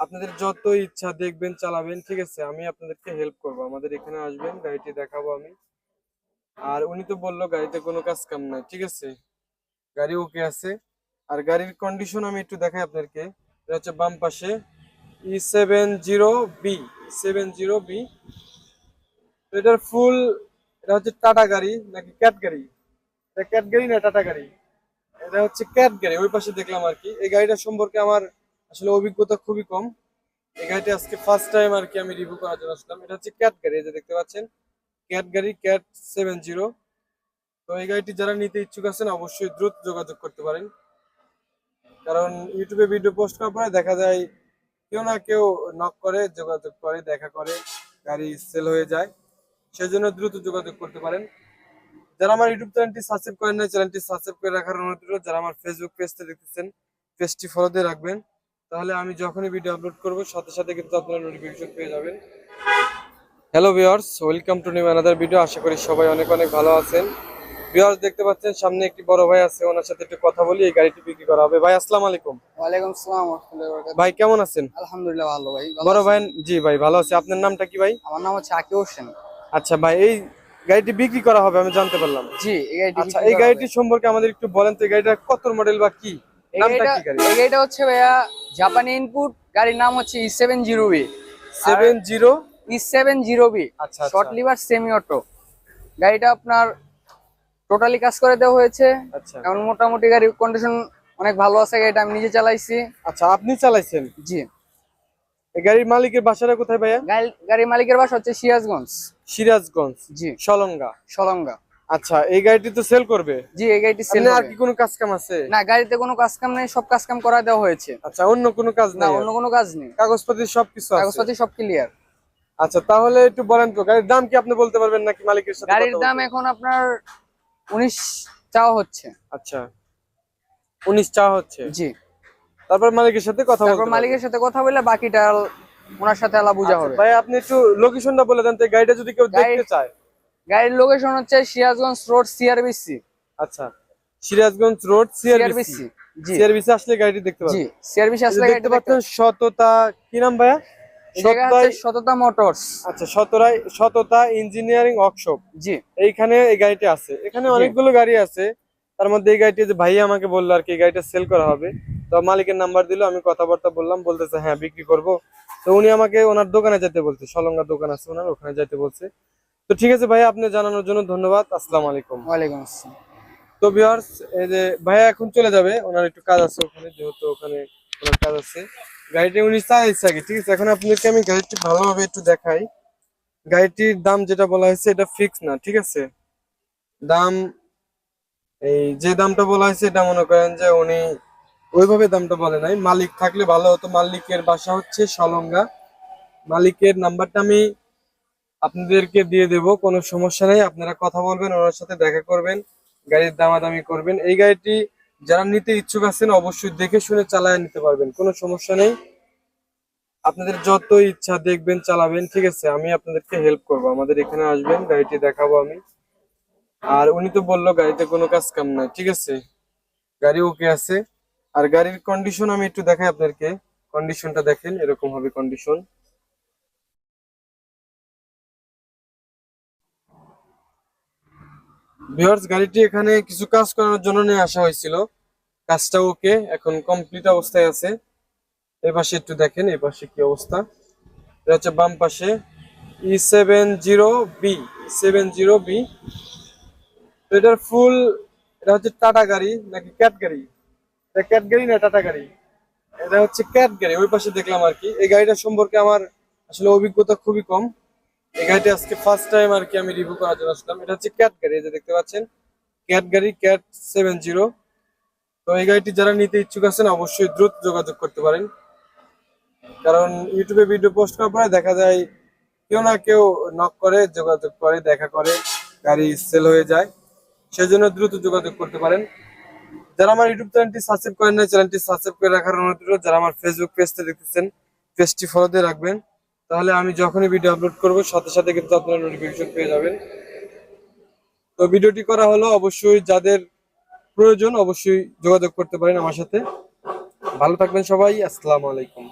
আপনাদের যত ইচ্ছা দেখবেন, চালাবেন, ঠিক আছে? আমি আপনাদেরকে হেল্প করব। আমাদের এখানে আসবেন, গাড়িটি দেখাবো আমি। আর উনি তো বলল গাড়িতে কোনো কাজ কাম নাই, ঠিক আছে? গাড়ি ওকে আছে। আর গাড়ির কন্ডিশন আমি একটু দেখাই আপনাদেরকে। এটা হচ্ছে বাম পাশে। E seven zero B seven zero B এটার ফুল এটা হচ্ছে টাটা গাড়ি, নাকি ক্যাট গাড়ি? এটা ক্যাট গাড়ি না টাটা গাড়ি? এটা হচ্ছে ক্যাট গাড়ি, ওই পাশে দেখলাম আর কি। এই গাড়িটা সম্পর্কে আমার আসলে অভিজ্ঞতা খুবই কম। এই গাড়িটা আজকে ফার্স্ট টাইম আর কি আমি রিভিউ করার জন্য আসলাম। এটা হচ্ছে ক্যাট গাড়ি যে দেখতে পাচ্ছেন। ক্যাট গাড়ি ক্যাট সেভেন জিরো তো এই গাড়িটি যারা নিতে ইচ্ছুক আছেন, অবশ্যই দ্রুত যোগাযোগ করতে পারেন। কারণ ইউটিউবে ভিডিও পোস্ট করার পরে দেখা যায়, কেউ না কেউ নক করে, যোগাযোগ করে, দেখা করে, গাড়ি সেল হয়ে যায়। সেজন্য দ্রুত যোগাযোগ করতে পারেন। যারা আমার ইউটিউব চ্যানেলটি সাবস্ক্রাইব করেন না চ্যানেলটি সাবস্ক্রাইব করে রাখার অনুরোধ যারা আমার ফেসবুক পেজটা দেখতেছেন পেজটি ফলো দিয়ে রাখবেন। তাহলে আমি যখনই ভিডিও আপলোড করব সাথে সাথে কিন্তু আপনারা নোটিফিকেশন পেয়ে যাবেন। Hello viewers welcome to new another video আশা করি সবাই অনেক অনেক ভালো আছেন। ভিউয়ার্স দেখতে পাচ্ছেন সামনে একটি বড় ভাই আছে ওনার সাথে একটু কথা বলি এই গাড়িটি বিক্রি করা হবে। ভাই আসসালামু আলাইকুম। ওয়ালাইকুম আসসালাম। ভাই কেমন আছেন? আলহামদুলিল্লাহ ভালো ভাই। বড় ভাই জি ভাই ভালো আছে। আপনার নামটা কি ভাই? আমার নাম হচ্ছে আকি হোসেন। আচ্ছা ভাই এই গাড়িটি বিক্রি করা হবে আমি জানতে পারলাম। জি এই গাড়িটি আচ্ছা এই গাড়িটি সম্পর্কে আমাদের একটু বলেন তো এই গাড়িটা কত মডেল বা কি? এই গাড়িটা হচ্ছে ভাইয়া জাপানি ইনপুট গাড়ির নাম হচ্ছে E seven zero B seven zero E seven zero B আচ্ছা শর্ট লিভার সেমি অটো গাড়িটা আপনার টোটালি কাজ করে দেওয়া হয়েছে। আচ্ছা। এখন মোটামুটি গাড়ির কন্ডিশন অনেক ভালো আছে গাড়িটা আমি নিজে চালাইছি। আচ্ছা আপনি চালাইছেন? জি। এই গাড়ির মালিকের বাসাটা কোথায় ভাইয়া? গাড়ি- গাড়ির মালিকের বাসা হচ্ছে সিরাজগঞ্জ। সিরাজগঞ্জ। জি। সলঙ্গা। সলঙ্গা। আচ্ছা এই গাড়িটি তো সেল করবে? জি এই গাড়িটি সেল আর কি কোনো কাজ কাম আছে? না গাড়িতে কোনো কাজ কাম নাই সব কাজ কাম করা দেওয়া হয়েছে। আচ্ছা অন্য কোনো কাজ না নাই অন্য কোনো কাজ নেই। কাগজপত্র সবকিছু আছে? কাগজপাতি সব ক্লিয়ার আচ্ছা তাহলে একটু বলেন তো গাড়ির দাম কি আপনি বলতে পারবেন নাকি মালিকের সাথে গাড়ির দাম এখন আপনার উনিশ চাওয়া হচ্ছে। আচ্ছা উনিশ চা হচ্ছে। জি। তারপর মালিকের সাথে কথা বলতে মালিকের সাথে কথা বলে বাকিটা ওনার সাথে আলা বুঝা হবে। আচ্ছা, ভাই আপনি একটু লোকেশনটা বলে দেন তো এই গাড়িটা যদি কেউ দেখতে চায়। গাড়ির লোকেশন হচ্ছে সিরাজগঞ্জ রোড সিআরবিসি আচ্ছা সিরাজগঞ্জ রোড সিআরবিসি সিআরবিসি জি। সিআরবিসি আসলে গাড়িটি দেখতে জি পাবেন সিআরবিসি এই যে আসলে দেখতে পাচ্ছেন সততা কি নাম ভাইয়া? মোটরস আচ্ছা সততা ইঞ্জিনিয়ারিং ওয়ার্কশপ জি। এইখানে এই গাড়িটি আছে। এখানে অনেকগুলো গাড়ি আছে। তার মধ্যে এই গাড়িটি যে ভাই আমাকে বলল আর কি এই গাড়িটা সেল করা হবে। তো মালিকের নাম্বার দিল আমি কথাবার্তা বললাম বলতেছে হ্যাঁ বিক্রি করব। তো উনি আমাকে ওনার দোকানে যেতে বলছে সলঙ্গা দোকান আছে ওনার ওখানে যেতে বলছে। তো ঠিক আছে ভাই আপনি জানানোর জন্য ধন্যবাদ। আসসালামু আলাইকুম। ওয়ালাইকুম আসসালাম। তো ভিউয়ার্স এই যে ভাইয়া এখন চলে যাবে ওনার একটু কাজ আছে ওখানে যেহেতু ওখানে ওনার কাজ আছে। গাড়িটি উনি চাইছে আগে ঠিক আছে? এখন আপনাদেরকে আমি গাড়িটি ভালোভাবে একটু দেখাই। গাড়িটির দাম যেটা বলা হয়েছে এটা ফিক্স না ঠিক আছে? দাম এই যে দামটা বলা হয়েছে এটা মনে করেন যে উনি ওইভাবে দামটা বলে নাই। মালিক থাকলে ভালো হতো মালিকের বাসা হচ্ছে সলঙ্গা। মালিকের নাম্বারটা আমি আপনাদেরকে দিয়ে দেব, কোনো সমস্যা নেই। আপনারা কথা বলবেন, ওনার সাথে দেখা করবেন, গাড়ির দামাদামি করবেন। এই গাড়িটি যারা নিতে ইচ্ছুক আছেন, অবশ্যই দেখে শুনে চালায় নিতে পারবেন, কোনো সমস্যা নেই। আপনাদের যত ইচ্ছা দেখবেন, চালাবেন, ঠিক আছে? আমি আপনাদেরকে হেল্প করব। আমাদের এখানে আসবেন, গাড়িটি দেখাবো আমি। আর উনি তো বলল, গাড়িতে কোনো কাজ কাম নাই, ঠিক আছে? গাড়ি ওকে আছে। আর গাড়ির কন্ডিশন আমি একটু দেখাই আপনাদেরকে। কন্ডিশনটা দেখেন, এরকম হবে কন্ডিশন ভিউয়ার্স গাড়িটি এখানে কিছু কাজ করানোর জন্য নিয়ে আসা হয়েছিল। কাজটা ওকে, এখন কমপ্লিট অবস্থায় আছে। এই পাশে একটু দেখেন, এই পাশে কি অবস্থা? এটা হচ্ছে বাম পাশে। E seven zero B seven zero B তো এটার ফুল এটা হচ্ছে টাটা গাড়ি, নাকি ক্যাট গাড়ি? এটা ক্যাট গাড়ি না টাটা গাড়ি? এটা হচ্ছে ক্যাট গাড়ি, ওই পাশে দেখলাম আর কি। এই গাড়িটা সম্পর্কে আমার আসলে অভিজ্ঞতা খুবই কম। এই গাড়িটা আজকে ফার্স্ট টাইম আর কি আমি রিভিউ করার জন্য আসলাম। এটা হচ্ছে ক্যাট গাড়ি যে দেখতে পাচ্ছেন? ক্যাট গাড়ি ক্যাট সেভেন জিরো তো এই গাড়িটি যারা নিতে ইচ্ছুক আছেন, অবশ্যই দ্রুত যোগাযোগ করতে পারেন। কারণ ইউটিউবে ভিডিও পোস্ট করার পরে দেখা যায়, কেউ না কেউ নক করে, যোগাযোগ করে, দেখা করে, গাড়ি সেল হয়ে যায়। সেজন্য দ্রুত যোগাযোগ করতে পারেন। যারা আমার ইউটিউব চ্যানেলটি সাবস্ক্রাইব করেন না চ্যানেলটি সাবস্ক্রাইব করে রাখার অনুরোধ যারা আমার ফেসবুক পেজটা দেখতেছেন পেজটি ফলো দিয়ে রাখবেন। তাহলে আমি যখনই ভিডিও আপলোড করব, সাথে সাথে কিন্তু আপনারা নোটিফিকেশন পেয়ে যাবেন। তো ভিডিওটি করা হলো, অবশ্যই যাদের প্রয়োজন অবশ্যই যোগাযোগ করতে পারেন আমার সাথে। ভালো থাকবেন সবাই, আসসালামু আলাইকুম।